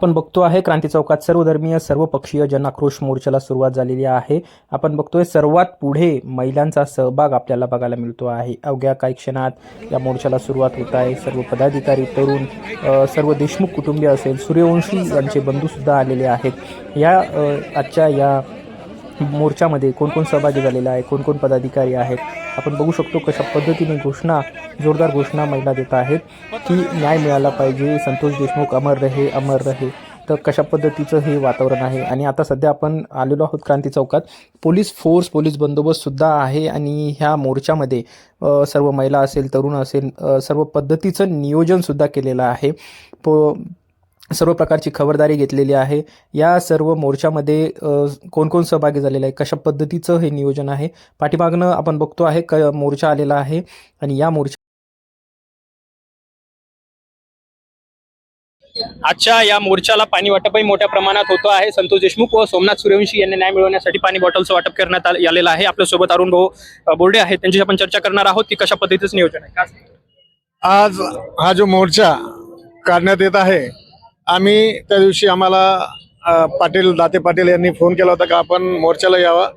आपण बघतो आहे क्रांती चौकात सर्वधर्मीय सर्वपक्षीय जनाक्रोश मोर्चाला सुरुवात झालेली आहे. आपण बघतोय सर्वात पुढे महिलांचा सहभाग आपल्याला बघायला मिळतो आहे. अवघ्या काही क्षणात या मोर्चाला सुरुवात होत आहे. सर्व पदाधिकारी तरुण सर्व देशमुख कुटुंबीय असेल सूर्यवंशी यांचे बंधूसुद्धा आलेले आहेत. या आजच्या या मोर्चामध्ये कोण कोण सहभागी झालेला आहे कोण कोण पदाधिकारी आहेत? आपण बघू शकतो कशा पद्धतीने घोषणा जोरदार घोषणा महिला देत आहेत की न्याय मिळाला पाहिजे संतोष देशमुख अमर रहे अमर रहे. तर कशा पद्धतीचं हे वातावरण आहे? आणि आता सध्या आपण आलेलो आहोत क्रांती चौकात. पोलीस फोर्स पोलीस बंदोबस्तसुद्धा आहे आणि ह्या मोर्चामध्ये सर्व महिला असेल तरुण असेल सर्व पद्धतीचं नियोजनसुद्धा केलेलं आहे. पो सर्व प्रकारची खबरदारी घेतलेली आहे. या सर्व मोर्चामध्ये कोण कोण सहभागी झालेलं आहे? कशा पद्धतीचं हे नियोजन आहे? पाठीमागनं आपण बघतो आहे क मोर्चा आलेला आहे आणि या मोर्चा आजच्या या मोर्चाला पाणी वाटपही मोठ्या प्रमाणात होतं आहे. संतोष देशमुख व सोमनाथ सूर्यवंशी यांना न्याय मिळवण्यासाठी पाणी बॉटलचं वाटप करण्यात आल- आलेलं आहे. आपल्यासोबत अरुण भाऊ बोर्डे आहेत. त्यांच्याशी आपण चर्चा करणार आहोत की कशा पद्धतीचं नियोजन आहे. आज हा जो मोर्चा काढण्यात येत आहे आम्ही त्या दिवशी आम्हाला पाटील दाते पाटील यांनी फोन केला होता का आपण मोर्चाला यावा.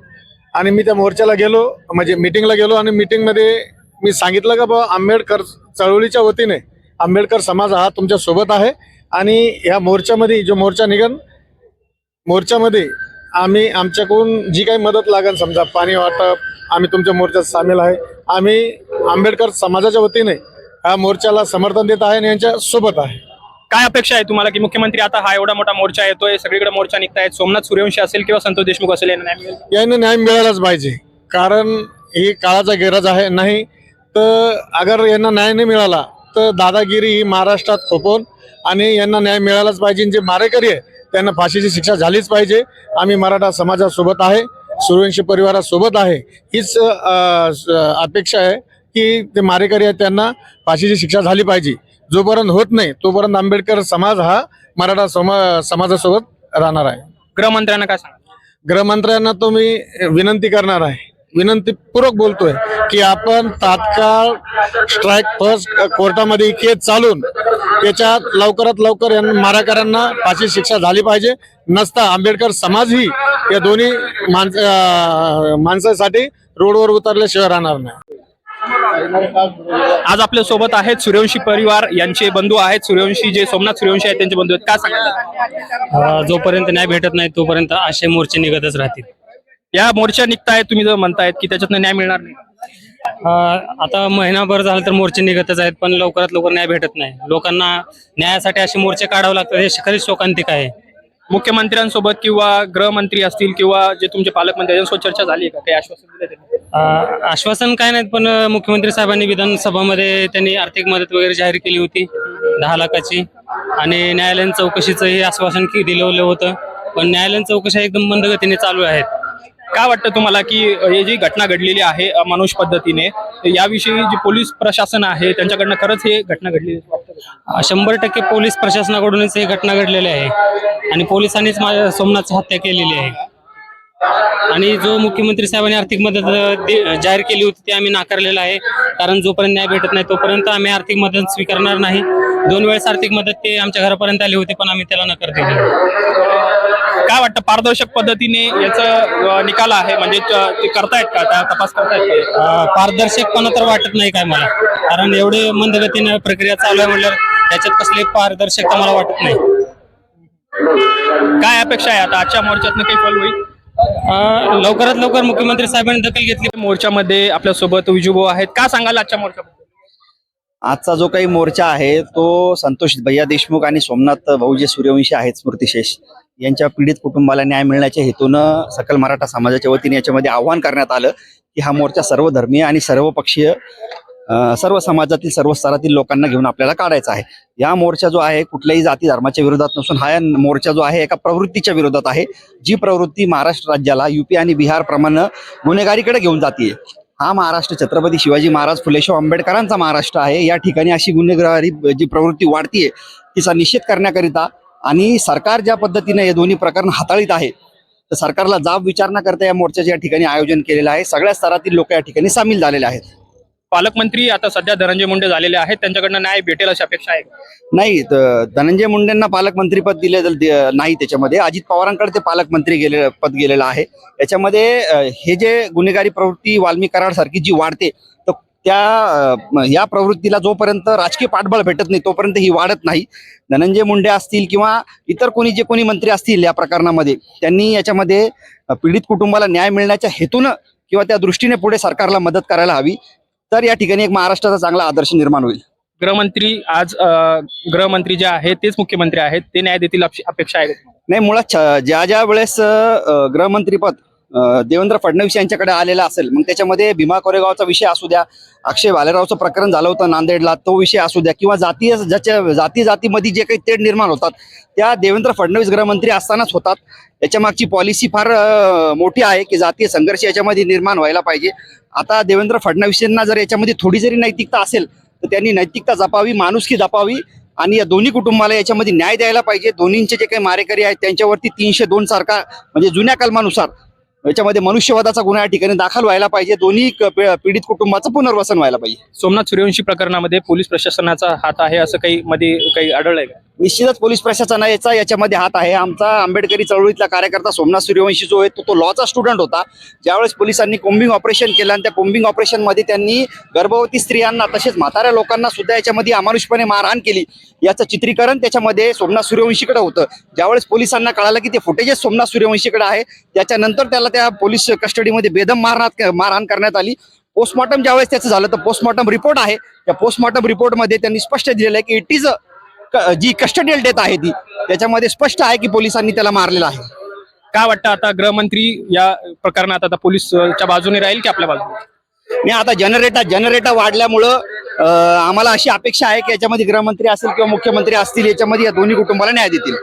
आणि मी त्या मोर्चाला गेलो म्हणजे मिटिंगला गेलो आणि मिटिंगमध्ये मी सांगितलं का बाबा आंबेडकर चळवळीच्या वतीने आंबेडकर समाज हा तुमच्यासोबत आहे. आणि ह्या मोर्चामध्ये जो मोर्चा निघन मोर्चामध्ये आम्ही आमच्याकडून जी काही मदत लागेल समजा पाणी वाटप आम्ही तुमच्या मोर्चात सामील आहे. आम्ही आंबेडकर समाजाच्या वतीने ह्या मोर्चाला समर्थन देत आहे आणि यांच्या सोबत आहे. काय अपेक्षा आहे तुम्हाला की मुख्यमंत्री आता हा एवढा मोठा मोर्चा येतोय सगळीकडे मोर्चा निघतायत सोमनाथ सूर्यवंशी असेल किंवा संतोष देशमुख असेल यांना न्याय मिळेल? यांना न्याय मिळालाच पाहिजे. कारण ही काळाचा गरज आहे नाही तर अगर यांना न्याय नाही मिळाला तर दादागिरी ही महाराष्ट्रात खोपवून आणि यांना न्याय मिळालाच पाहिजे. जे मारेकरी आहे त्यांना फाशीची शिक्षा झालीच पाहिजे. आम्ही मराठा समाजासोबत आहे सूर्यवंशी परिवारासोबत आहे. हीच अपेक्षा आहे. की ते मारेकरी आहेत त्यांना फाशीची शिक्षा झाली पाहिजे. जोपर्यंत होत नाही तोपर्यंत आंबेडकर समाज हा मराठा समा समाजासोबत राहणार आहे. गृहमंत्र्यांना काय सांगा गृहमंत्र्यांना तो मी विनंती करणार आहे. विनंतीपूर्वक बोलतोय की आपण तात्काळ स्ट्राईक फर्स्ट कोर्टामध्ये ही केस चालून त्याच्यात लवकरात लवकर यांना माराकरांना फाशी शिक्षा झाली पाहिजे. नसता आंबेडकर समाजही या दोन्ही माणसासाठी रोडवर उतरल्याशिवाय राहणार नाही. आज आपल्यासोबत आहेत सूर्यवंशी परिवार यांचे बंधू आहेत. सूर्यवंशी जे सोमनाथ सूर्यवंशी आहेत त्यांचे बंधू आहेत. काय सांगाल? अ, जोपर्यंत न्याय भेटत नाही तोपर्यंत असे मोर्चे निघतच राहतील. या मोर्चा निघतायत तुम्ही जर म्हणतायत की त्याच्यातनं न्याय मिळणार नाही. आता महिनाभर झालं तर मोर्चे निघतच आहेत पण लवकरात लवकर न्याय भेटत नाही. लोकांना न्यायासाठी असे मोर्चे काढावे लागतात हे खरीच शोकांतिक आहे. मुख्यमंत्र्यांसोबत किंवा गृहमंत्री असतील किंवा जे तुमचे पालकमंत्री त्यांच्यासोबत चर्चा झाली आहे का? काही आश्वासन दिलं त्यांनी? आश्वासन काय नाहीत पण मुख्यमंत्री साहेबांनी विधानसभामध्ये त्यांनी आर्थिक मदत वगैरे जाहीर केली होती दहा लाखाची. आणि न्यायालयीन चौकशीचंही आश्वासन की दिलं होतं. पण न्यायालयीन चौकशा एकदम मंदगतीने चालू आहेत. काय वाटतं तुम्हाला की हे जी घटना घडलेली आहे मानुष पद्धतीने याविषयी जे पोलीस प्रशासन आहे त्यांच्याकडनं खरंच हे घटना घडलेली शंभर टक्के पोलीस प्रशासनाकडूनच ही घटना घडलेली आहे. आणि पोलिसांनीच माझ्या सोमनाथची हत्या केलेली आहे. आणि जो मुख्यमंत्री साहेबांनी आर्थिक मदत जाहीर केली होती ती आम्ही नाकारलेला आहे. कारण जोपर्यंत न्याय भेटत नाही तोपर्यंत आम्ही आर्थिक मदत स्वीकारणार नाही. दोन वेळेस आर्थिक मदत ते आमच्या घरापर्यंत आली होती पण आम्ही त्याला नकार दिली. काय वाटतं पारदर्शक पद्धतीने याचं निकाल आहे? म्हणजे त- करतायत का? त्या तपास करतायत का? अ, पारदर्शकपणा तर वाटत नाही काय मला. कारण एवढे मंदगतीने प्रक्रिया चालू आहे म्हणल्यावर त्याच्यात कसली पारदर्शकता मला वाटत नाही. काय अपेक्षा आहे? आता आजच्या मोर्चातनं काही फल होईल? लवकरात लवकर मुख्यमंत्री साहेबांनी दखल घेतली. मोर्चामध्ये आपल्यासोबत विजूभाऊ आहेत. काय सांगाल आजच्या मोर्चाबद्दल? आजचा जो काही मोर्चा आहे तो संतोष भैया देशमुख आणि सोमनाथ भाऊजे सूर्यवंशी आहेत स्मृतिशेष. यांच्या पीडित कुटुंबाला न्याय मिळण्याच्या हेतूनं सकल मराठा समाजाच्या वतीने याच्यामध्ये आव्हान करण्यात आलं की हा मोर्चा सर्व धर्मीय आणि सर्व पक्षीय सर्व समाजातील सर्व स्तरातील लोकांना घेऊन आपल्याला काढायचा आहे. या मोर्चा जो आहे कुठल्याही जाती धर्माच्या विरोधात नसून हा मोर्चा जो आहे एका प्रवृत्तीच्या विरोधात आहे. जी प्रवृत्ती महाराष्ट्र राज्याला युपी आणि बिहार प्रमाणे गुन्हेगारीकडे घेऊन जाते हा महाराष्ट्र छत्रपती शिवाजी महाराज फुलेशाह आंबेडकरांचा महाराष्ट्र आहे. या ठिकाणी अशी गुन्हेगारी जी प्रवृत्ती वाढतीये तिचा निषेध करण्याकरिता आणि सरकार ज्या पद्धतीने हे दोन्ही प्रकरण हाताळीत आहे तर सरकारला जाब विचारणा करता या मोर्चाचे या ठिकाणी आयोजन केलेलं आहे. सगळ्या स्तरातील लोक या ठिकाणी सामील झालेले आहेत. पालकमंत्री आता सध्या धनंजय मुंडे झालेले आहेत. त्यांच्याकडनं न्याय भेटेल अशी अपेक्षा आहे? नाही धनंजय मुंडेंना पालकमंत्रीपद दिले नाही त्याच्यामध्ये. अजित पवारांकडे ते पालकमंत्री गेले पद गेलेलं आहे. याच्यामध्ये हे जे गुन्हेगारी प्रवृत्ती वाल्मी कराड सारखी जी वाढते तर त्या या प्रवृत्तीला जोपर्यंत राजकीय पाठबळ भेटत नाही तोपर्यंत ही वाढत नाही धनंजय मुंडे असतील किंवा इतर कोणी जे कोणी मंत्री असतील या प्रकरणामध्ये त्यांनी याच्यामध्ये पीडित कुटुंबाला न्याय मिळण्याच्या हेतूनं किंवा त्या दृष्टीने पुढे सरकारला मदत करायला हवी तर या ठिकाणी एक महाराष्ट्राचा चांगला आदर्श निर्माण होईल गृहमंत्री आज गृहमंत्री जे आहेत तेच मुख्यमंत्री आहेत ते न्याय देतील अपेक्षा आहे? नाही मुळात ज्या ज्या वेळेस गृहमंत्रीपद देवेंद्र फडणवीस यांच्याकडे आलेलं असेल मग त्याच्यामध्ये भीमा कोरेगावचा विषय असू द्या अक्षय भालेरावचं प्रकरण झालं होतं नांदेडला तो विषय असू द्या किंवा जातीय ज्याच्या जाती जातीमध्ये जे काही तेढ निर्माण होतात त्या देवेंद्र फडणवीस गृहमंत्री असतानाच होतात. याच्या मागची पॉलिसी फार मोठी आहे की जातीय संघर्ष याच्यामध्ये निर्माण व्हायला पाहिजे. आता देवेंद्र फडणवीसांना जर याच्यामध्ये थोडी जरी नैतिकता असेल तर त्यांनी नैतिकता जपावी माणुसकी जपावी आणि या दोन्ही कुटुंबाला याच्यामध्ये न्याय द्यायला पाहिजे. दोन्हींचे जे काही मारेकरी आहेत त्यांच्यावरती तीनशे दोन सारखा म्हणजे जुन्या कलमानुसार याच्यामध्ये मनुष्यवादाचा गुन्हा या ठिकाणी दाखल व्हायला पाहिजे. दोन्ही पीडित कुटुंबाचं पुनर्वसन व्हायला पाहिजे. सोमनाथ सूर्यवंशी प्रकरणामध्ये पोलीस प्रशासनाचा हात आहे असं काही मध्ये काही आढळलंय का? निश्चितच पोलीस प्रशासनाचा याच्यामध्ये हात आहे. आमचा आंबेडकरी चळवळीतला कार्यकर्ता सोमनाथ सूर्यवंशी जो आहे तो तो लॉचा स्टुडंट होता. ज्यावेळेस पोलिसांनी कोंबिंग ऑपरेशन केलं आणि त्या कोम्बिंग ऑपरेशनमध्ये त्यांनी गर्भवती स्त्रियांना तसेच म्हाताऱ्या लोकांना सुद्धा याच्यामध्ये अमानुषपणे मारहाण केली. याचं चित्रीकरण त्याच्यामध्ये सोमनाथ सूर्यवंशीकडे होतं. ज्यावेळेस पोलिसांना कळालं की ते फुटेजेस सोमनाथ सूर्यवंशीकडे आहे. त्याच्यानंतर त्याला त्या पोलीस कस्टडीमध्ये बेदम मारहाण मारहाण करण्यात आली. पोस्टमॉर्टम ज्यावेळेस त्याचं झालं तर पोस्टमॉर्टम रिपोर्ट आहे. त्या पोस्टमॉर्टम रिपोर्टमध्ये त्यांनी स्पष्ट दिलेलं आहे की इट इज जी कस्टडियल डेथ आहे ती त्याच्यामध्ये स्पष्ट आहे की पोलिसांनी त्याला मारलेलं आहे. काय वाटतं आता गृहमंत्री या प्रकरणात आता पोलीसच्या बाजूने राहील की आपल्या बाजूने? आणि आता जनरेटर जनरेटर वाढल्यामुळं आम्हाला अशी अपेक्षा आहे की याच्यामध्ये गृहमंत्री असेल किंवा मुख्यमंत्री असतील याच्यामध्ये या दोन्ही कुटुंबाला न्याय देतील.